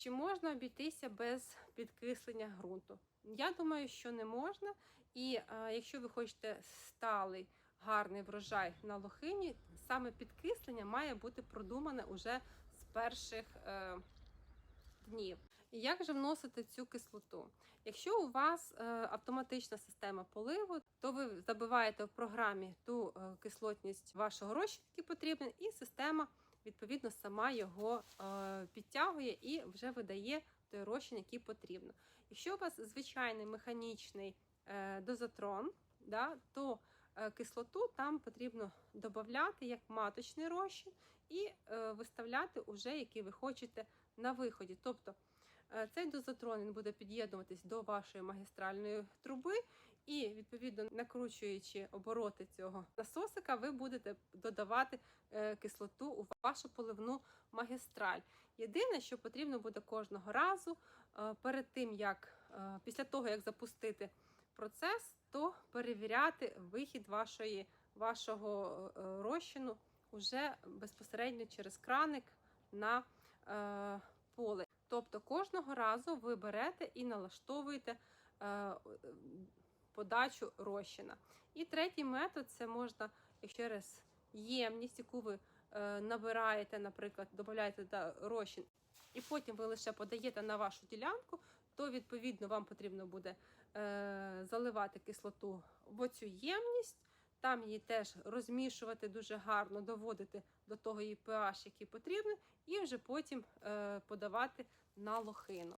Чи можна обійтися без підкислення ґрунту? Я думаю, що не можна. І е, якщо ви хочете сталий гарний врожай на лохині, саме підкислення має бути продумане уже з перших е, днів. Як же вносити цю кислоту? Якщо у вас е, автоматична система поливу, то ви забиваєте в програмі ту е, кислотність вашого розчину, який потрібен, і система відповідно сама його е, підтягує і вже видає той розчин, який потрібно. Якщо у вас звичайний механічний е, дозатрон, да, то е, кислоту там потрібно додати як маточний розчин і виставляти уже, який ви хочете на виході. Тобто цей дозатрон він буде під'єднуватись до вашої магістральної труби, і відповідно накручуючи обороти цього насосика, ви будете додавати е, кислоту у вашу поливну магістраль. Єдине, що потрібно буде кожного разу е, перед тим, як е, після того, як запустити процес, то перевіряти вихід вашої, вашого розчину уже безпосередньо через краник на поле. Тобто кожного разу ви берете і налаштовуєте подачу розчина. І третій метод це можна через ємність, яку ви е, набираєте, наприклад, додаєте розчин, і потім ви лише подаєте на вашу ділянку, то відповідно вам потрібно буде е, заливати кислоту в оцю ємність. Там її теж розмішувати дуже гарно, доводити до того її pH, який потрібен, і вже потім е, подавати на лохину.